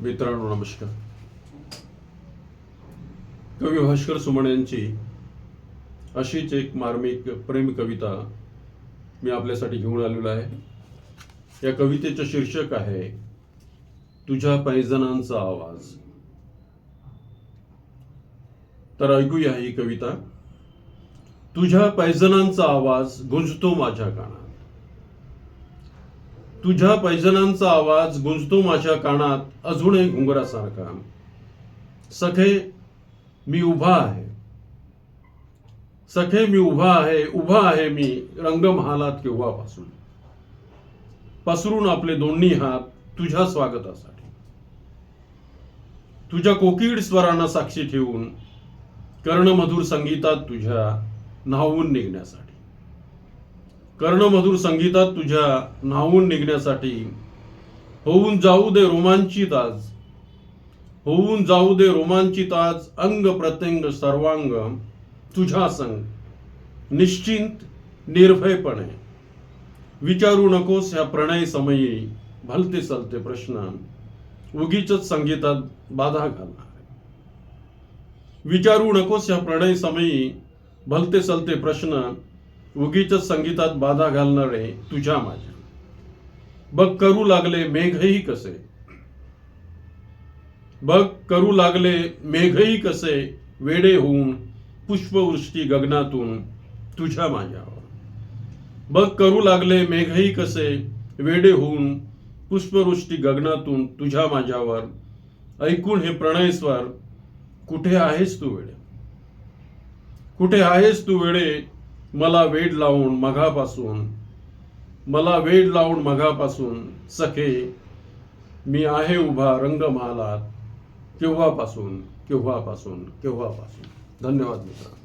मित्रांनो नमस्कार. कवी भास्कर सुमन यांची अशीच एक मार्मिक प्रेम कविता मी आपल्यासाठी घेऊन आलेलो आहे. या कवितेचं शीर्षक आहे तुझ्या पैजणांचा आवाज. तर ऐकूया ही कविता. तुझ्या पैजणांचा आवाज गुंजतो माझ्या कानात. तुझ्या पैजणांचा आवाज गुंजतो माझ्या कानात अजूनही घुंगरासारखा सखे मी उभा आहे. सखे मी उभा आहे उभा आहे मी रंगमहालात केव्हापासून? पसरून आपले दोन्ही हात तुझ्या स्वागतासाठी. तुझ्या कोकीड स्वरांना साक्षी ठेवून कर्णमधुर संगीतात तुझ्या न्हावून निघण्यासाठी. कर्णमधुर संगीतात तुझ्या न्हावून निघण्यासाठी. होऊन जाऊ दे रोमांचित आज. होऊन जाऊ दे रोमांचित आज अंग प्रत्यंग सर्वांग तुझ्या संग. निश्चिंत निर्भयपणे. विचारू नकोस ह्या प्रणय समयी भलते सलते प्रश्न. उगीच संगीतात बाधा घालणार. विचारू नकोस ह्या प्रणय समयी भलते सलते प्रश्न. उगीच संगीतात बाधा घालणारे तुझ्या माझ्या. बघ करू लागले मेघही कसे. बघ करू लागले मेघही कसे वेडे होऊन पुष्पवृष्टी गगनातून तुझ्या माझ्यावर. बघ करू लागले मेघही कसे वेडे होऊन पुष्पवृष्टी गगनातून तुझ्या माझ्यावर. ऐकून हे प्रणय स्वर कुठे आहेस तू वेडे? कुठे आहेस तू वेडे मला वेड लावून मघापासून मला वेड लावून मघापासून सखे मी आहे उभा रंगमालात केव्हापासून केव्हापासून केव्हापासून? धन्यवाद मित्र